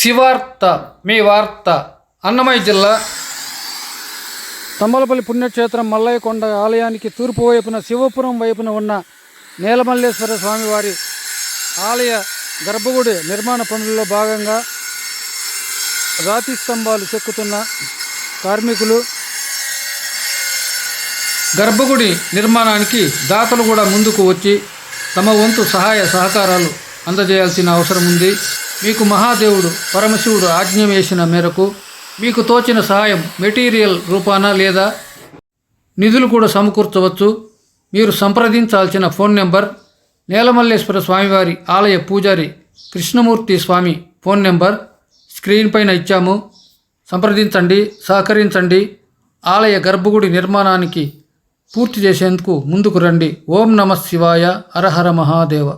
శివార్త మీ వార్త అన్నమయ్య జిల్లా. తంబలపల్లి పుణ్యక్షేత్రం మల్లయ్య కొండ ఆలయానికి తూర్పు వైపున శివపురం వైపున ఉన్న నీలమల్లేశ్వర స్వామివారి ఆలయ గర్భగుడి నిర్మాణ పనుల్లో భాగంగా రాతి స్తంభాలు చెక్కుతున్న కార్మికులు గర్భగుడి నిర్మాణానికి దాతలు కూడా ముందుకు వచ్చి తమ వంతు సహాయ సహకారాలు అందజేయాల్సిన అవసరం ఉంది. మీకు మహాదేవుడు పరమశివుడు ఆజ్ఞ వేసిన మేరకు మీకు తోచిన సహాయం మెటీరియల్ రూపాన లేదా నిధులు కూడా సమకూర్చవచ్చు. మీరు సంప్రదించాల్సిన ఫోన్ నెంబర్ నేలమల్లేశ్వర స్వామివారి ఆలయ పూజారి కృష్ణమూర్తి స్వామి ఫోన్ నెంబర్ స్క్రీన్ పైన ఇచ్చాము. సంప్రదించండి సహకరించండి. ఆలయ గర్భగుడి నిర్మాణానికి పూర్తి చేసేందుకు ముందుకు రండి. ఓం నమ శివాయ హరహర మహాదేవ.